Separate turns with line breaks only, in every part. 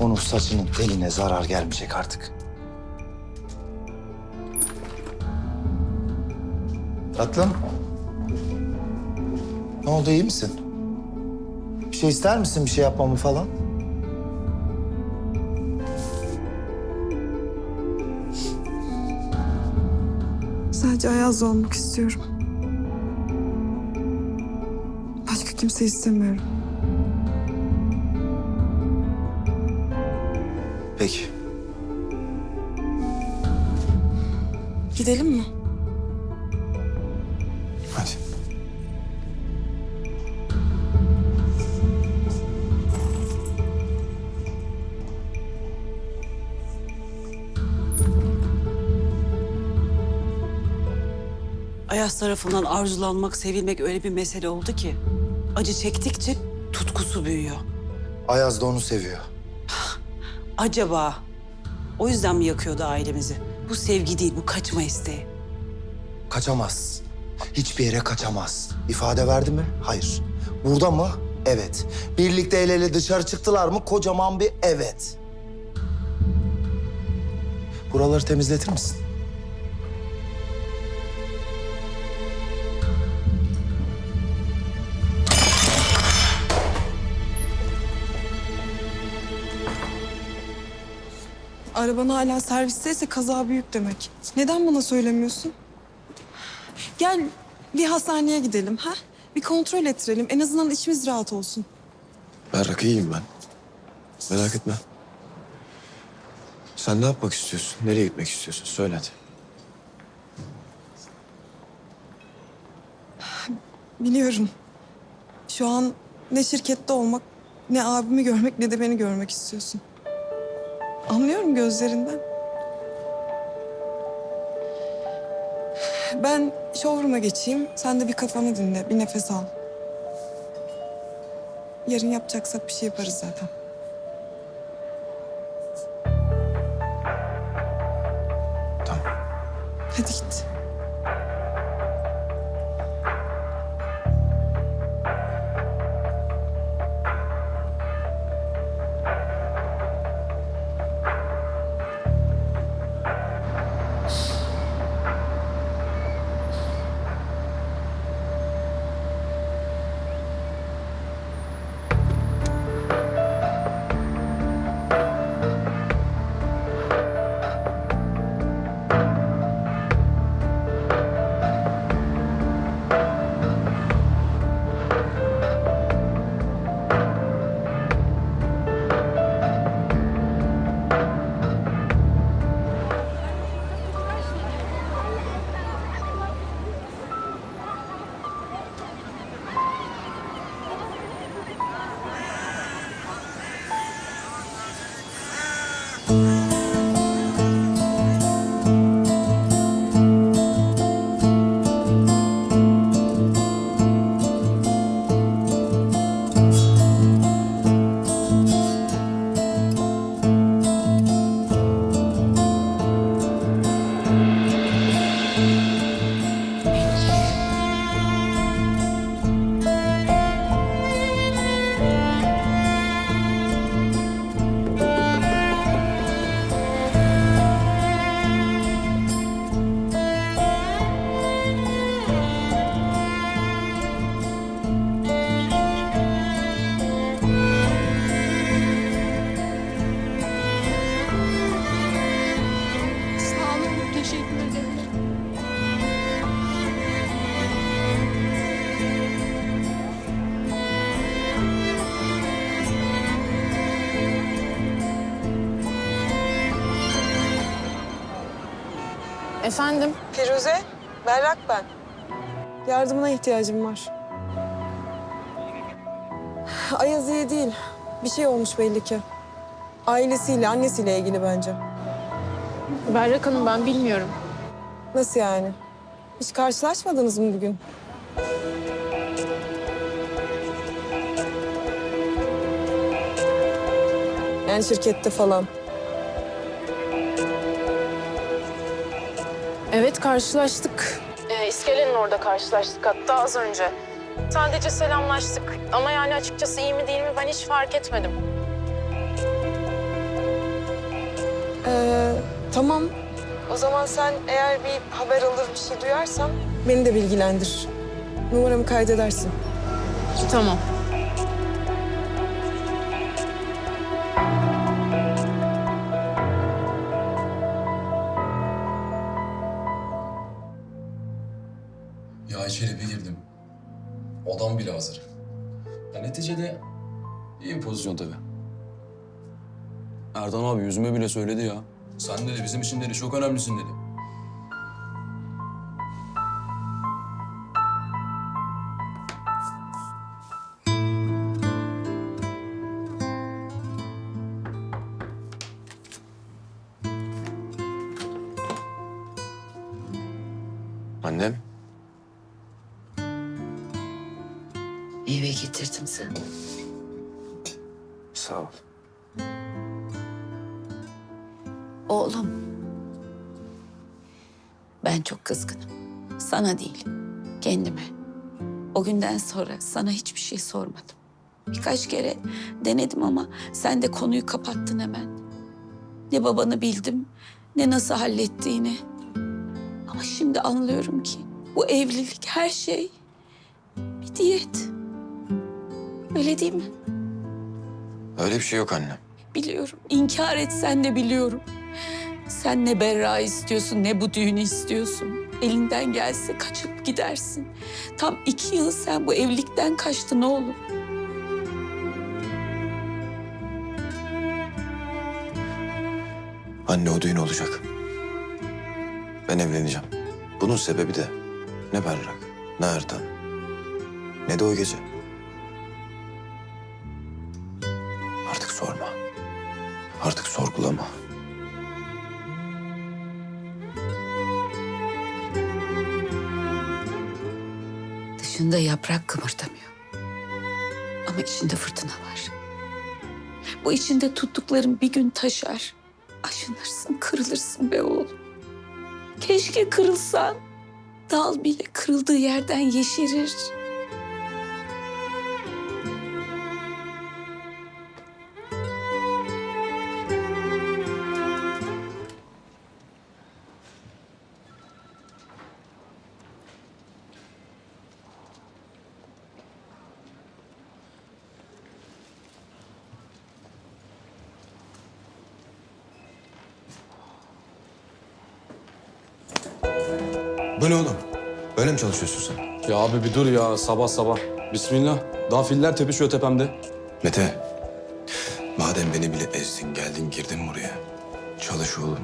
Onun saçının teline zarar gelmeyecek artık. Tatlım. Ne oldu iyi misin? Bir şey ister misin bir şey yapmamı falan?
Sadece Ayaz'la olmak istiyorum. Başka kimse istemiyorum. Gidelim mi?
Hadi.
Ayaz tarafından arzulanmak, sevilmek öyle bir mesele oldu ki... ...acı çektikçe tutkusu büyüyor.
Ayaz da onu seviyor.
Acaba o yüzden mi yakıyordu ailemizi? Bu sevgi değil, bu kaçma isteği.
Kaçamaz. Hiçbir yere kaçamaz. İfade verdi mi? Hayır. Burada mı? Evet. Birlikte el ele dışarı çıktılar mı? Kocaman bir evet. Buraları temizletir misin?
Araban hala servisteyse kaza büyük demek. Neden bana söylemiyorsun? Gel bir hastaneye gidelim ha? Bir kontrol ettirelim. En azından içimiz rahat olsun.
Berrak iyiyim ben. Merak etme. Sen ne yapmak istiyorsun? Nereye gitmek istiyorsun? Söyle hadi.
Biliyorum. Şu an ne şirkette olmak, ne abimi görmek, ne de beni görmek istiyorsun. Anlıyorum gözlerinden. Ben showroom'a geçeyim. Sen de bir kafanı dinle, bir nefes al. Yarın yapacaksak bir şey yaparız zaten.
Efendim?
Firuze, Berrak ben. Yardımına ihtiyacım var. Ayaz iyi değil. Bir şey olmuş belli ki. Ailesiyle, annesiyle ilgili bence.
Berrak Hanım ben bilmiyorum.
Nasıl yani? Hiç karşılaşmadınız mı bugün? Yani şirkette falan.
Evet karşılaştık. Ee, iskelenin orada karşılaştık hatta az önce. Sadece selamlaştık ama yani açıkçası iyi mi değil mi ben hiç fark etmedim.
Ee, tamam. O zaman sen eğer bir haber alır bir şey duyarsan beni de bilgilendir. Numaramı kaydedersin.
Tamam.
Pozisyon tabii. Erdan abi yüzüme bile söyledi ya. Sen dedi bizim için dedi çok önemlisin dedi.
Annem,
Meyve getirdim sana.
Sağ ol.
Oğlum. Ben çok kızgınım. Sana değil, kendime. O günden sonra sana hiçbir şey sormadım. Birkaç kere denedim ama sen de konuyu kapattın hemen. Ne babanı bildim, ne nasıl hallettiğini. Ama şimdi anlıyorum ki bu evlilik her şey bir diyet. Öyle değil mi?
Öyle bir şey yok annem.
Biliyorum. İnkar etsen de biliyorum. Sen ne Berra istiyorsun ne bu düğünü istiyorsun. Elinden gelse kaçıp gidersin. Tam iki yıl sen bu evlilikten kaçtın oğlum.
Anne o düğün olacak. Ben evleneceğim. Bunun sebebi de ne Berrak, ne Ertan, ne de o gece. Sorgulama.
Dışında yaprak kımırtamıyor. Ama içinde fırtına var. Bu içinde tuttukların bir gün taşar. Aşınırsın, kırılırsın be oğlum. Keşke kırılsan. Dal bile kırıldığı yerden yeşerir.
Bu ne oğlum? Böyle mi çalışıyorsun sen?
Ya abi bir dur ya sabah sabah. Bismillah. Daha filler tepişiyor tepemde.
Mete, madem beni bile ezdin, geldin, girdin buraya. Çalış oğlum,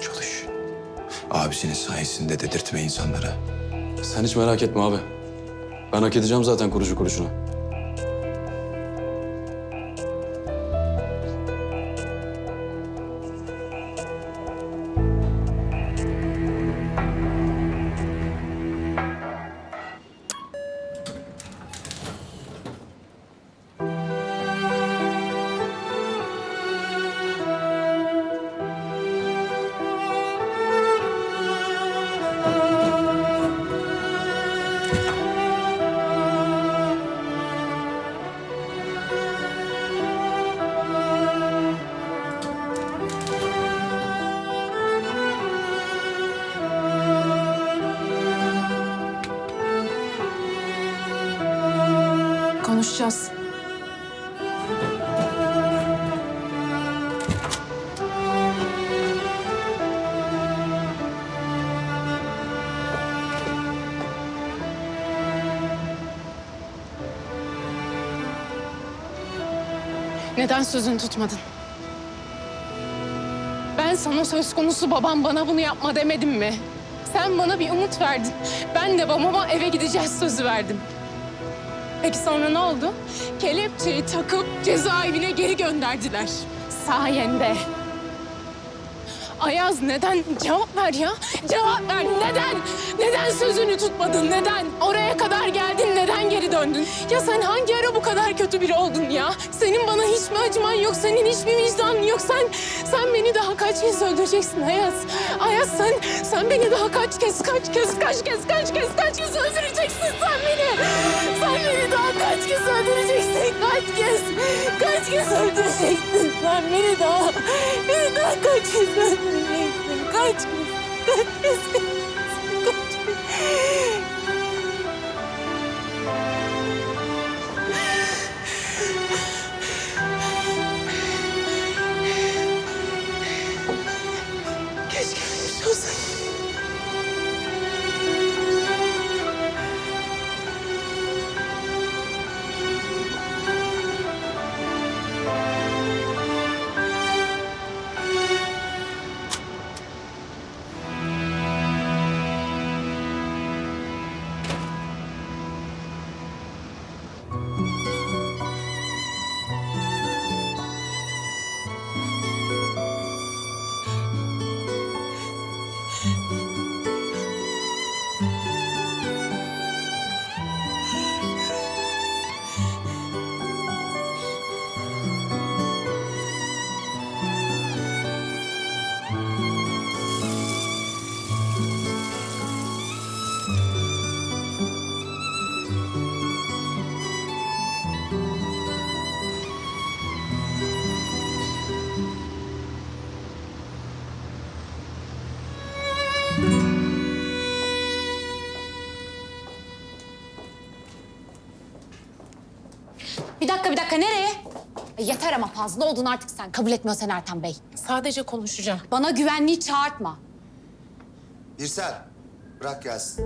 çalış. Abisinin sayesinde dedirtme insanlara.
Sen hiç merak etme abi. Ben hak edeceğim zaten kuruşu kuruşuna.
Konuşacağız. Neden sözünü tutmadın? Ben sana söz konusu babam bana bunu yapma demedim mi? Sen bana bir umut verdin. Ben de babama eve gideceğiz sözü verdim. Peki sonra ne oldu? Kelepçeyi takıp cezaevine geri gönderdiler. Sayende. Ayaz neden? Cevap ver ya. Cevap ver. Neden? Neden sözünü tutmadın? Neden? Oraya kadar geldin. Neden geri döndün? Ya sen hangi ara bu kadar kötü biri oldun ya? Senin bana hiç mi acıman yok? Senin hiçbir vicdanın yok. Sen sen beni daha kaç kez öldüreceksin Ayaz? Ayaz sen sen beni daha kaç kez kaç kez kaç kez kaç kez kaç kez öldüreceksin sen beni? Sen daha kaç kez öldüreceksin? Kaç kez? Kaç kez öldüreceksin Sen beni daha, beni daha kaç kez öldüreceksin? Kaç kez, kaç kez,
Bir dakika bir dakika nereye? Ay, Yeter ama fazla oldun artık sen. Kabul etmiyorsan Ertan Bey.
Sadece konuşacağım.
Bana güvenliği çağırtma.
Birsel, bırak gelsin.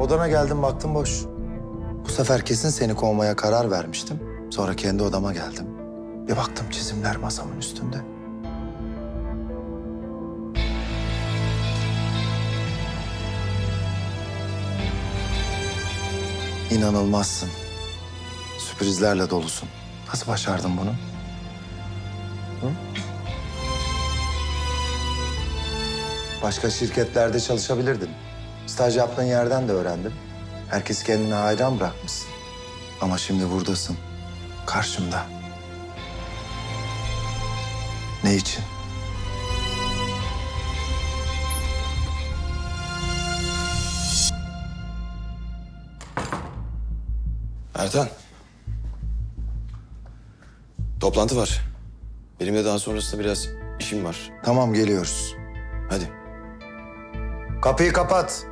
Odana geldim baktım boş. Bu sefer kesin seni kovmaya karar vermiştim. Sonra kendi odama geldim. Bir baktım çizimler masamın üstünde. İnanılmazsın. Sürprizlerle dolusun. Nasıl başardın bunu? Hı? Başka şirketlerde çalışabilirdin. Staj yaptığın yerden de öğrendim. Herkes kendine hayran bırakmışsın. Ama şimdi buradasın. Karşımda. Ne için?
Ertan. Toplantı var. Benim de daha sonrasında biraz işim var.
Tamam geliyoruz.
Hadi.
Kapıyı kapat.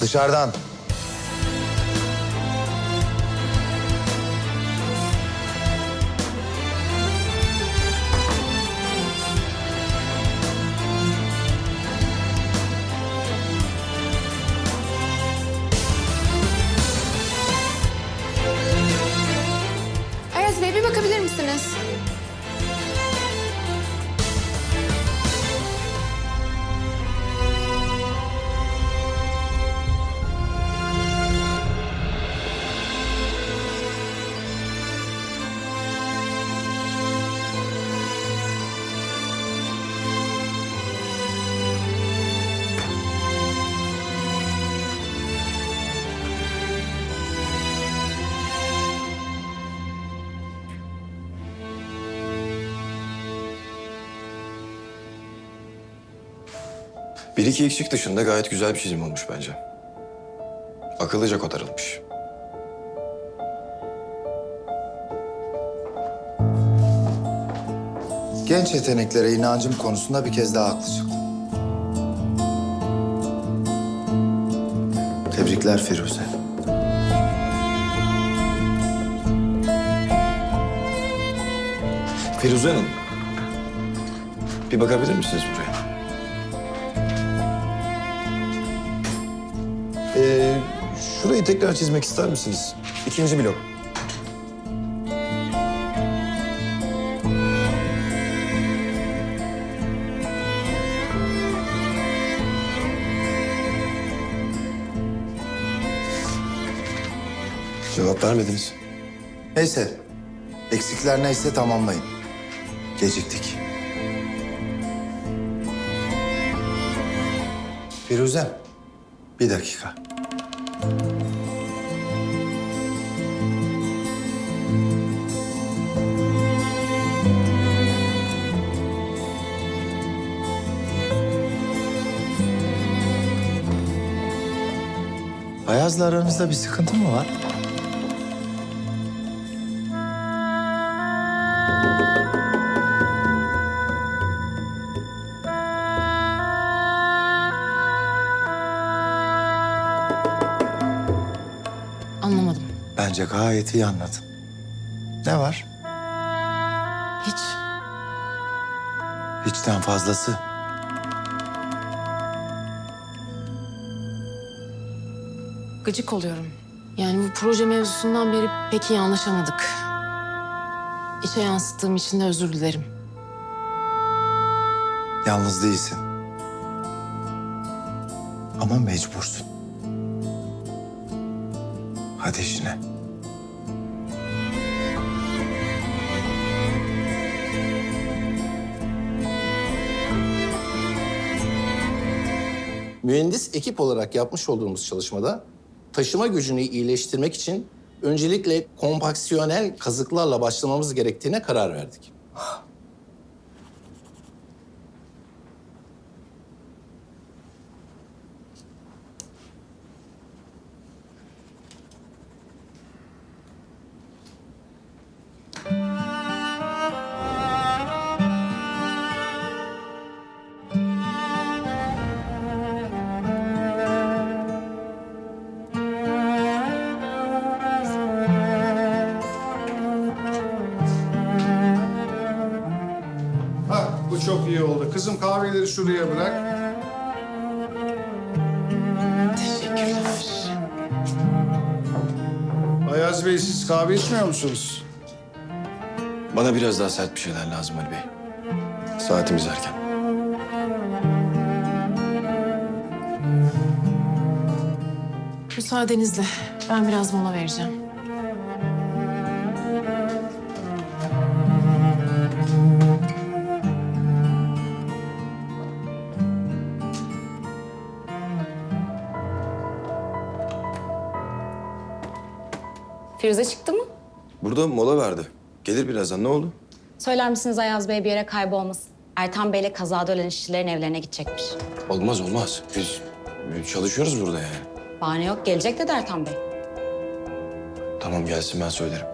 Dışarıdan.
İki eksik dışında gayet güzel bir çizim olmuş bence. Akıllıca kotarılmış.
Genç yeteneklere inancım konusunda bir kez daha haklı çıktım. Tebrikler Firuze.
Firuze Hanım. Bir bakabilir misiniz buraya? Şurayı tekrar çizmek ister misiniz? İkinci blok. Cevap vermediniz.
Neyse, eksikler neyse tamamlayın. Geciktik. Firuze, bir dakika. Ayaz'la aranızda bir sıkıntı mı var?
Anlamadım.
Bence gayet iyi anladın. Ne var?
Hiç.
Hiçten fazlası.
Gıcık oluyorum. Yani bu proje mevzusundan beri pek iyi anlaşamadık. İşe yansıttığım için de özür dilerim.
Yalnız değilsin. Ama mecbursun. Hadi işine.
Mühendis ekip olarak yapmış olduğumuz çalışmada taşıma gücünü iyileştirmek için öncelikle kompaksiyonel kazıklarla başlamamız gerektiğine karar verdik.
Kızım kahveleri şuraya bırak.
Teşekkürler.
Ayaz Bey siz kahve içmiyor musunuz?
Bana biraz daha sert bir şeyler lazım Ali Bey. Saatimiz erken.
Müsaadenizle ben biraz mola vereceğim.
Firuze çıktı mı?
Burada mola verdi. Gelir birazdan. Ne oldu?
Söyler misiniz Ayaz Bey bir yere kaybolmasın? Ertan Bey'le kazada ölen işçilerin evlerine gidecekmiş.
Olmaz olmaz. Biz, biz çalışıyoruz burada yani.
Bahane yok, gelecek dedi Ertan Bey.
Tamam gelsin ben söylerim.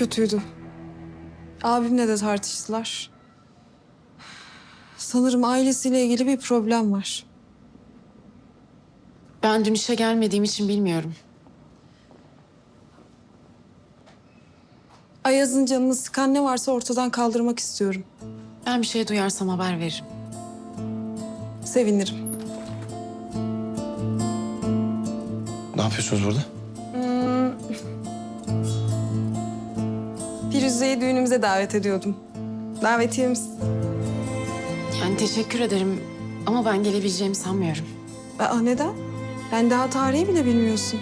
Kötüydü. Abimle de tartıştılar. Sanırım ailesiyle ilgili bir problem var.
Ben dün işe gelmediğim için bilmiyorum.
Ayaz'ın canını sıkan ne varsa ortadan kaldırmak istiyorum.
Ben bir şey duyarsam haber veririm.
Sevinirim.
Ne yapıyorsunuz burada?
Firuze'yi düğünümüze davet ediyordum. Davetiyemiz.
Yani teşekkür ederim ama ben gelebileceğimi sanmıyorum.
Aa neden? Ben daha tarihi bile bilmiyorsun.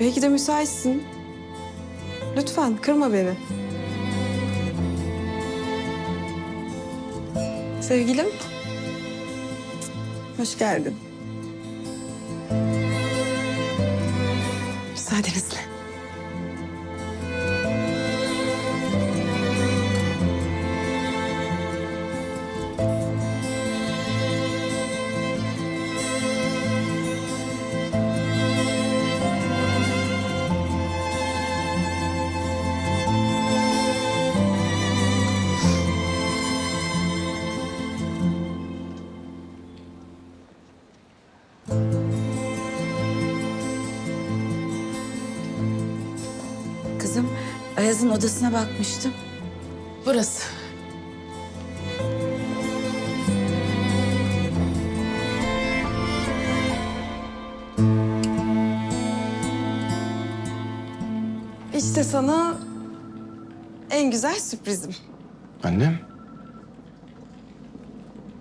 Belki de müsaitsin. Lütfen kırma beni. Sevgilim. Hoş geldin.
Ayaz'ın odasına bakmıştım.
Burası.
İşte sana en güzel sürprizim.
Annem.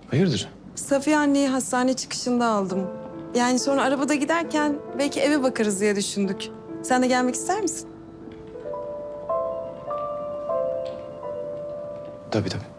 Hayırdır?
Safiye anneyi hastane çıkışında aldım. Yani sonra arabada giderken belki eve bakarız diye düşündük. Sen de gelmek ister misin?
Tabii tabii.